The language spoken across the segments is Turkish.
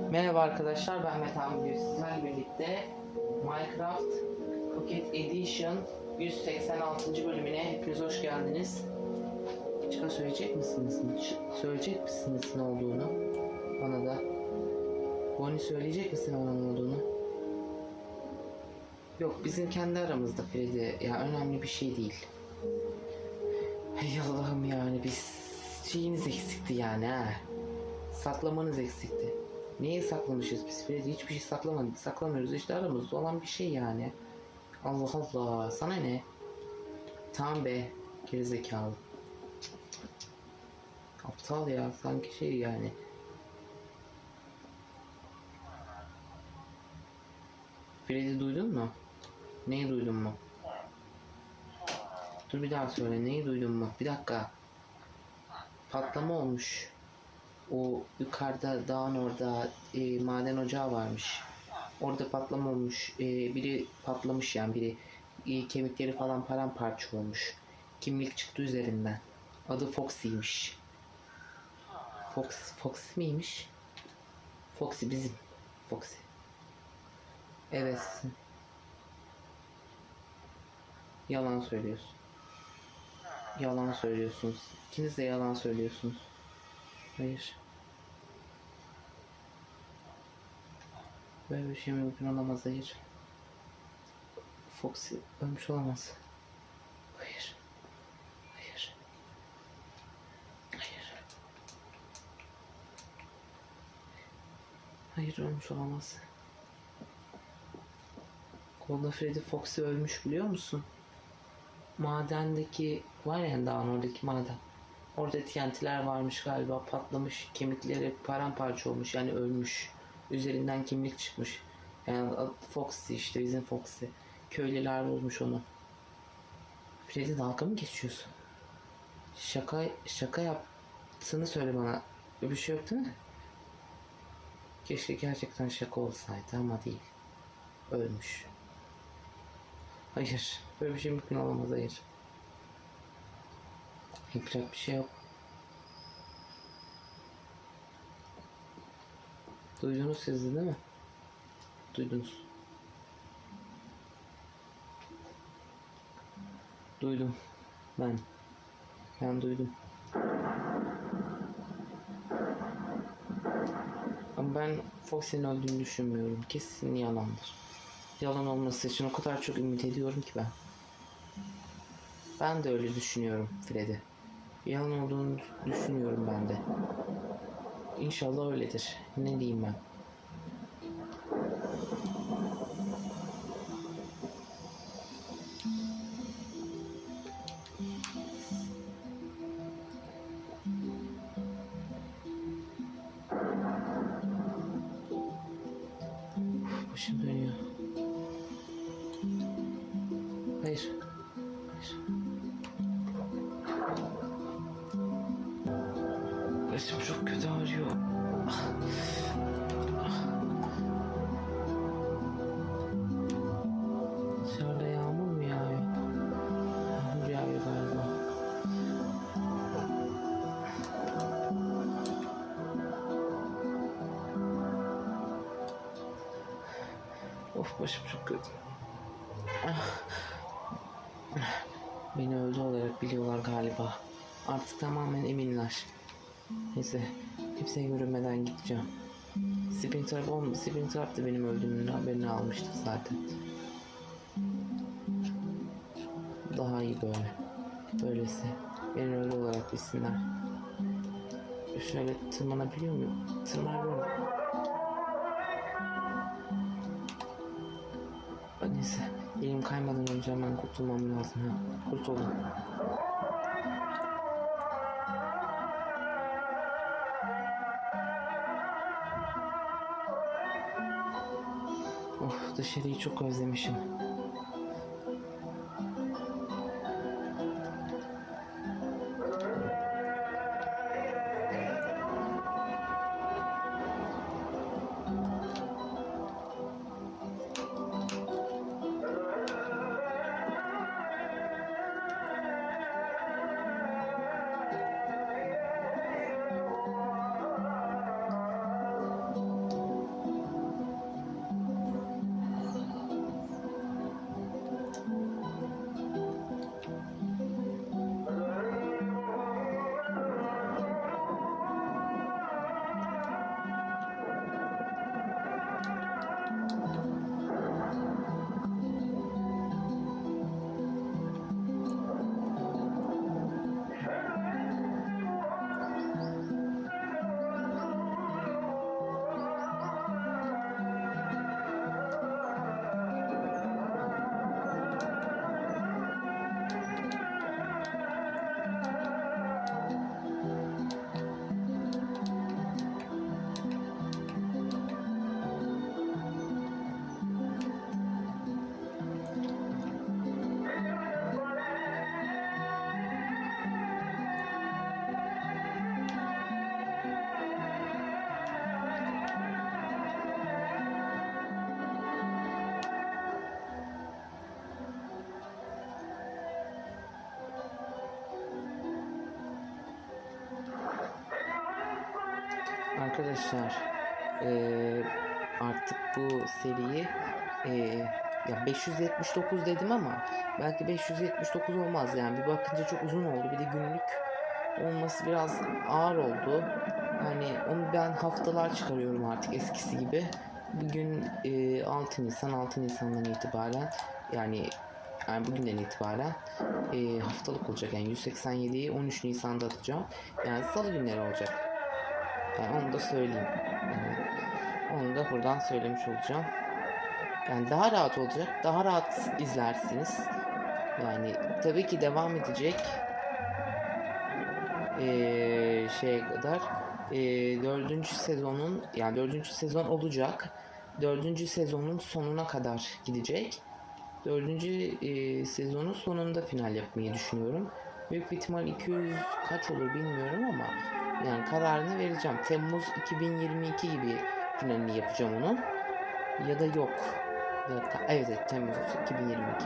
Merhaba arkadaşlar ben Metan bugün sizlerle birlikte Minecraft Pocket Edition 186. bölümüne hepiniz hoş geldiniz. Çıka söyleyecek misiniz? Söyleyecek misiniz ne olduğunu? Bana da. Bonnie söyleyecek misin ne olduğunu? Yok bizim kendi aramızda Freddy. Ya önemli bir şey değil. Hey Allah'ım yani biz şeyiniz eksikti yani ha. Saklamanız eksikti. Neyi saklamışız biz Freddy? Hiçbir şey saklamadık. Saklamıyoruz. İşte aramızda olan bir şey yani. Allah Allah. Sana ne? Tamam be. Gerizekalı. Aptal ya. Sanki şey yani. Freddy duydun mu? Neyi duydun mu? Dur bir daha söyle. Neyi duydun mu? Bir dakika. Patlama olmuş. O yukarıda dağın orada e, maden ocağı varmış. Orada patlama olmuş. E, biri patlamış yani biri e, kemikleri falan paramparça olmuş. Kimlik çıktı üzerinden. Adı Foxy'ymiş. Fox, Fox miymiş? Foxy bizim. Foxy. Evet. Yalan söylüyorsun. Yalan söylüyorsunuz. İkiniz de yalan söylüyorsunuz. Hayır. Böyle bir şey mümkün olamaz hayır. Foxy ölmüş olamaz. Hayır. Hayır. Hayır. Hayır ölmüş olamaz. Golden Freddy Foxy ölmüş biliyor musun? Madendeki var ya dağın oradaki maden. Orada TNT'ler varmış galiba patlamış kemikleri paramparça olmuş yani ölmüş. Üzerinden kimlik çıkmış. Yani Foxy işte bizim Foxy. Köylüler bulmuş onu. Freddy dalga mı geçiyorsun? Şaka şaka yaptığını söyle bana. Bir şey yok değil mi? Keşke gerçekten şaka olsaydı ama değil. Ölmüş. Hayır. Böyle bir şey mümkün olamaz hayır. Yapacak bir şey yok. Duydunuz siz de değil mi? Duydunuz. Duydum. Ben. Ben duydum. Ama ben Foxy'nin öldüğünü düşünmüyorum. Kesin yalandır. Yalan olması için o kadar çok ümit ediyorum ki ben. Ben de öyle düşünüyorum Freddy. Yalan olduğunu düşünüyorum ben de. İnşallah öyledir. Ne diyeyim ben? Of başım çok kötü. Beni öldü olarak biliyorlar galiba. Artık tamamen eminler. Neyse, kimseye görünmeden gideceğim. Springtrap, on, Springtrap da benim öldüğümün haberini almıştı zaten. Daha iyi böyle. Böylesi. Beni öyle olarak bilsinler. Şöyle tırmanabiliyor muyum? Tırmanabiliyor muyum? Kaymadan önce hemen kurtulmam lazım. Ha. Kurtuldum. Of dışarıyı çok özlemişim. Arkadaşlar eee, artık bu seriyi eee, ya 579 dedim ama belki 579 olmaz yani bir bakınca çok uzun oldu bir de günlük olması biraz ağır oldu. Hani onu ben haftalar çıkarıyorum artık eskisi gibi. Bugün eee 6 Nisan 6 Nisan'dan itibaren yani yani bugünden itibaren eee, haftalık olacak yani 187'yi 13 Nisan'da atacağım. Yani salı günleri olacak. Yani onu da söyleyeyim. Yani onu da buradan söylemiş olacağım. Yani daha rahat olacak. Daha rahat izlersiniz. Yani tabii ki devam edecek. Ee, şeye kadar. Ee, dördüncü sezonun yani dördüncü sezon olacak. Dördüncü sezonun sonuna kadar gidecek. Dördüncü e, sezonun sonunda final yapmayı düşünüyorum. Büyük ihtimal 200 kaç olur bilmiyorum ama yani kararını vereceğim. Temmuz 2022 gibi finalini yapacağım onun. Ya da yok. Evet, evet Temmuz 2022.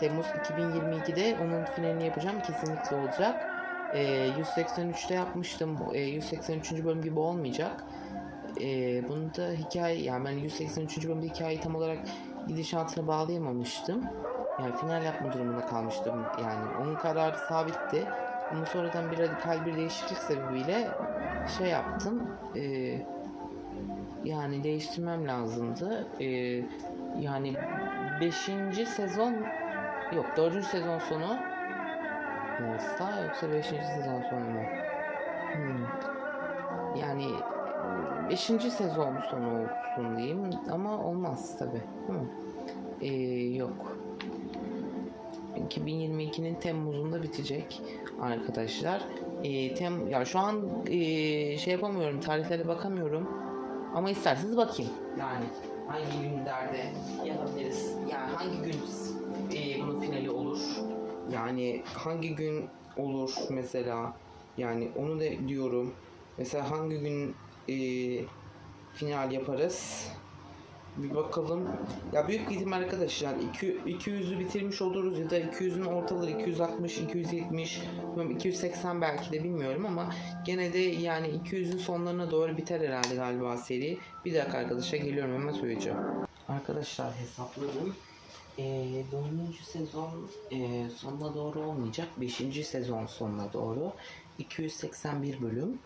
Temmuz 2022'de onun finalini yapacağım. Kesinlikle olacak. Ee, 183'te yapmıştım. Ee, 183. bölüm gibi olmayacak. Ee, bunu da hikaye yani ben 183. bölümde hikayeyi tam olarak gidişatına bağlayamamıştım. Yani final yapma durumunda kalmıştım. Yani onun kararı sabitti. Ama sonradan bir radikal bir değişiklik sebebiyle şey yaptım. Ee, yani değiştirmem lazımdı. Ee, yani 5. sezon yok 4. sezon sonu mu yoksa 5. sezon sonu mu? Hmm. Yani 5. sezon sonu olsun diyeyim ama olmaz tabi. Ee, yok. 2022'nin Temmuz'unda bitecek arkadaşlar. Ee, tem ya şu an ee, şey yapamıyorum tarihlere bakamıyorum ama isterseniz bakayım. Yani hangi günlerde yapabiliriz? Yani hangi gün ee, bunun finali olur? Yani hangi gün olur mesela? Yani onu da diyorum. Mesela hangi gün ee, final yaparız? Bir bakalım. Ya büyük bir ihtimal arkadaşlar 200'ü bitirmiş oluruz ya da 200'ün ortaları 260, 270, bilmiyorum, 280 belki de bilmiyorum ama gene de yani 200'ün sonlarına doğru biter herhalde galiba seri. Bir dakika arkadaşlar geliyorum hemen söyleyeceğim. Arkadaşlar hesapladım. Ee, 4. sezon e, sonuna doğru olmayacak. 5. sezon sonuna doğru. 281 bölüm.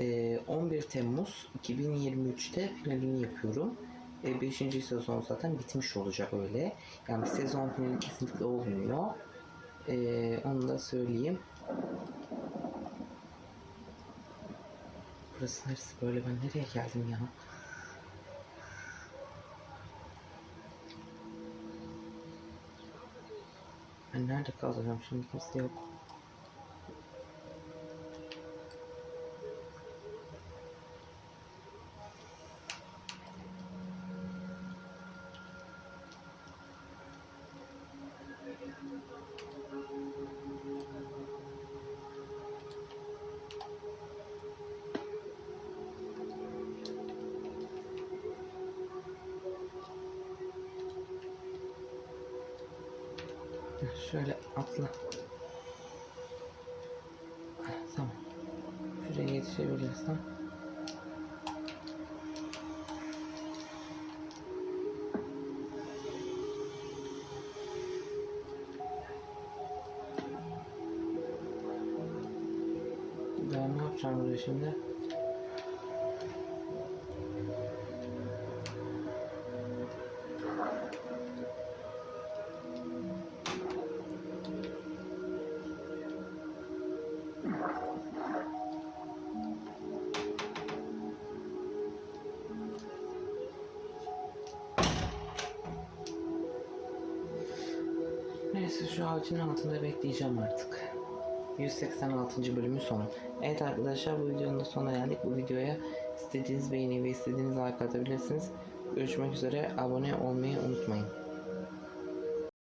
Ee, 11 Temmuz 2023'te finalini yapıyorum. 5. sezon zaten bitmiş olacak öyle. Yani sezon finali kesinlikle olmuyor. Ee, onu da söyleyeyim. Burası neresi böyle ben nereye geldim ya? Ben nerede kalacağım şimdi kimse yok. Şöyle atla. Tamam. Şuraya yetişebilirsem. Ben ne yapacağım burada şimdi? Neyse şu ağacın altında bekleyeceğim artık. 186. bölümün sonu. Evet arkadaşlar bu videonun da sonuna geldik. Bu videoya istediğiniz beğeni ve istediğiniz like atabilirsiniz. Görüşmek üzere. Abone olmayı unutmayın.